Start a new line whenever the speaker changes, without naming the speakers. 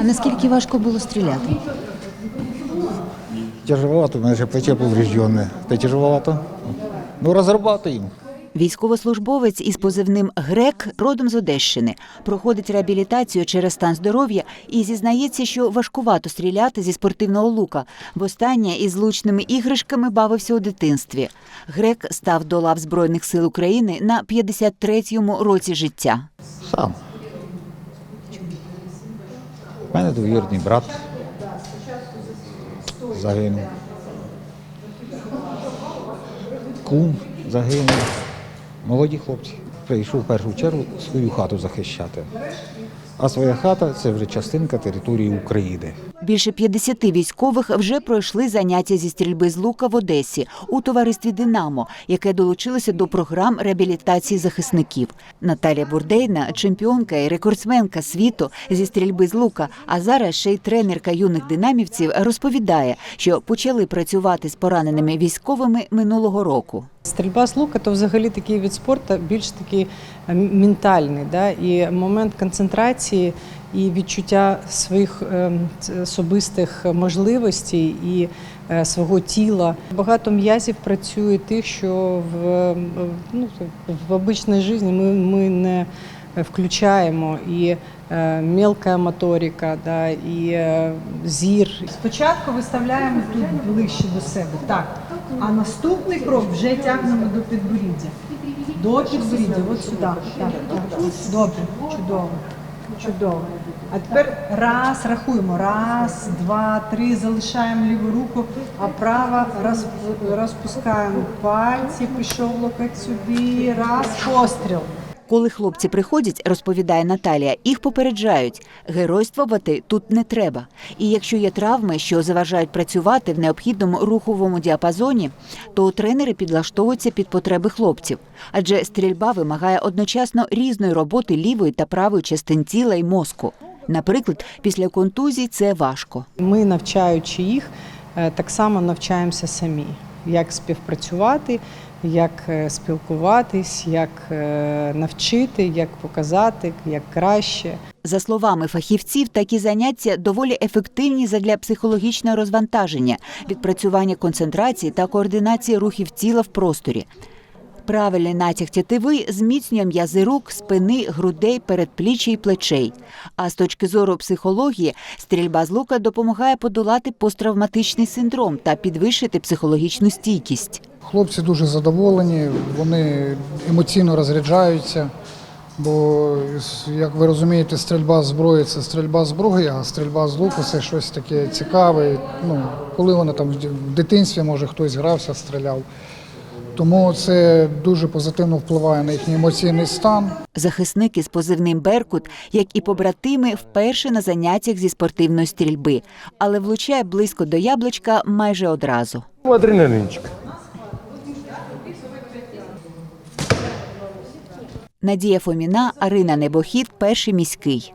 А наскільки важко було стріляти?
Тяжеловато, у плече поврежденне. Та тяжеловато. Ну, розрабатуємо.
Військовослужбовець із позивним Грек родом з Одещини проходить реабілітацію через стан здоров'я і зізнається, що важкувато стріляти зі спортивного лука. Востаннє із лучними іграшками бавився у дитинстві. Грек став до лав Збройних сил України на 53-му році життя.
Сам. У мене двоюрідний брат загинув. Кум загинув. Молоді хлопці. Прийшов в першу чергу свою хату захищати. А своя хата це вже частинка території України.
Більше 50 військових вже пройшли заняття зі стрільби з лука в Одесі у товаристві Динамо, яке долучилося до програм реабілітації захисників. Наталія Бурдейна, чемпіонка і рекордсменка світу зі стрільби з лука, а зараз ще й тренерка юних динамівців, розповідає, що почали працювати з пораненими військовими минулого року.
Стрільба з лука то взагалі такий від спорту більш такий е, ментальний. Да? І момент концентрації і відчуття своїх е, особистих можливостей і е, свого тіла. Багато м'язів працює тих, що в, е, ну, в обичній житті ми, ми не включаємо. І е, мелка моторика, да, і е, зір. Спочатку виставляємо тут ближче до себе. Так. А наступний крок вже тягнемо до підборіддя. До підборіддя, от сюди. Так, так. Добре, чудово. Чудово. А тепер раз рахуємо. Раз, два, три. Залишаємо ліву руку, а права роз, розпускаємо пальці, пішов локоть сюди. Раз, постріл.
Коли хлопці приходять, розповідає Наталія, їх попереджають, геройствувати тут не треба. І якщо є травми, що заважають працювати в необхідному руховому діапазоні, то тренери підлаштовуються під потреби хлопців. Адже стрільба вимагає одночасно різної роботи лівої та правої частин тіла й мозку. Наприклад, після контузій це важко.
Ми, навчаючи їх, е, так само навчаємося самі, як співпрацювати, як е, спілкуватись, як е, навчити, як показати, як краще.
За словами фахівців, такі заняття доволі ефективні задля психологічного розвантаження, відпрацювання концентрації та координації рухів тіла в просторі. Правильний натяг тятиви зміцнює м'язи рук, спини, грудей, передпліччя й плечей. А з точки зору психології, стрільба з лука допомагає подолати посттравматичний синдром та підвищити психологічну стійкість.
Хлопці дуже задоволені, вони емоційно розряджаються. Бо, як ви розумієте, стрільба з зброї це стрільба з зброї, а стрільба з луку це щось таке цікаве. Ну, коли вони там в дитинстві, може хтось грався, стріляв. Тому це дуже позитивно впливає на їхній емоційний стан.
Захисники з позивним Беркут, як і побратими, вперше на заняттях зі спортивної стрільби, але влучає близько до яблучка майже одразу.
Ну, Адреналінчик.
Надія Фоміна, Арина Небохід, перший міський.